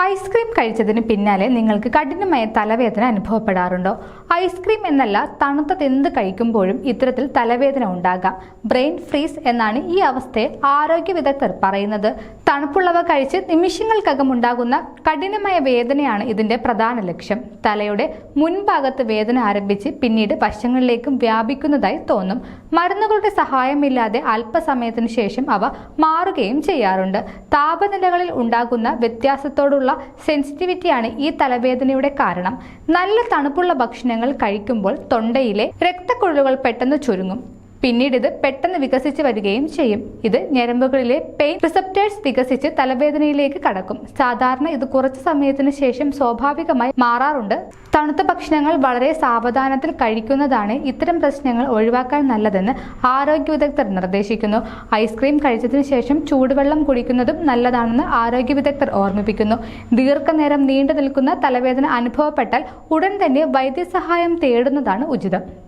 Ice cream കഴിച്ചതിന് പിന്നാലെ നിങ്ങൾക്ക് കഠിനമായ തലവേദന അനുഭവപ്പെടാറുണ്ടോ? ഐസ്ക്രീം എന്നല്ല തണുത്തത് എന്ത് കഴിക്കുമ്പോഴും ഇത്തരത്തിൽ തലവേദന ഉണ്ടാകാം. ബ്രെയിൻ ഫ്രീസ് എന്നാണ് ഈ അവസ്ഥയെ ആരോഗ്യ വിദഗ്ധർ പറയുന്നത്. തണുപ്പുള്ളവ കഴിച്ച് നിമിഷങ്ങൾക്കകം ഉണ്ടാകുന്ന കഠിനമായ വേദനയാണ് ഇതിന്റെ പ്രധാന ലക്ഷ്യം. തലയുടെ മുൻഭാഗത്ത് വേദന ആരംഭിച്ച് പിന്നീട് വശങ്ങളിലേക്കും വ്യാപിക്കുന്നതായി തോന്നും. മരുന്നുകളുടെ സഹായമില്ലാതെ അല്പസമയത്തിന് ശേഷം അവ മാറുകയും ചെയ്യാറുണ്ട്. താപനിലകളിൽ ഉണ്ടാകുന്ന വ്യത്യാസത്തോടുള്ള സെൻസിറ്റിവിറ്റിയാണ് ഈ തലവേദനയുടെ കാരണം. നല്ല തണുപ്പുള്ള ഭക്ഷണങ്ങൾ കഴിക്കുമ്പോൾ തൊണ്ടയിലെ രക്തക്കുഴലുകൾ പെട്ടെന്ന് ചുരുങ്ങും. പിന്നീട് ഇത് പെട്ടെന്ന് വികസിച്ച് വരികയും ചെയ്യും. ഇത് ഞരമ്പുകളിലെ പെയിൻ റിസപ്റ്റേഴ്സ് വികസിച്ച് തലവേദനയിലേക്ക് കടക്കും. സാധാരണ ഇത് കുറച്ച് സമയത്തിന് ശേഷം സ്വാഭാവികമായി മാറാറുണ്ട്. തണുത്ത ഭക്ഷണങ്ങൾ വളരെ സാവധാനത്തിൽ കഴിക്കുന്നതാണ് ഇത്തരം പ്രശ്നങ്ങൾ ഒഴിവാക്കാൻ നല്ലതെന്ന് ആരോഗ്യ വിദഗ്ധർ നിർദ്ദേശിക്കുന്നു. ഐസ്ക്രീം കഴിച്ചതിന് ശേഷം ചൂടുവെള്ളം കുടിക്കുന്നതും നല്ലതാണെന്ന് ആരോഗ്യ വിദഗ്ധർ ഓർമ്മിപ്പിക്കുന്നു. ദീർഘനേരം നീണ്ടു നിൽക്കുന്ന തലവേദന അനുഭവപ്പെട്ടാൽ ഉടൻ തന്നെ വൈദ്യസഹായം തേടുന്നതാണ് ഉചിതം.